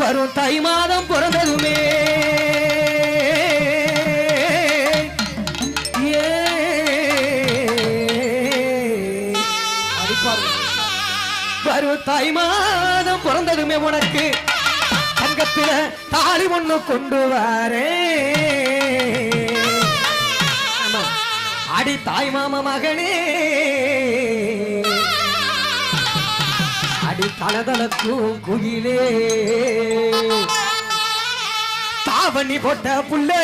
வரும் தை மாதம் பிறந்ததுமே. ஏ. வரும் தை மாதம் பிறந்ததுமே உனக்கு. தங்கத்தில தாலி ஒண்ணு கொண்டு வரே. அடி தாய் மாம மகனே. அடி தலதலக்கும் குயிலே. ஆவணி போட்ட புள்ளை.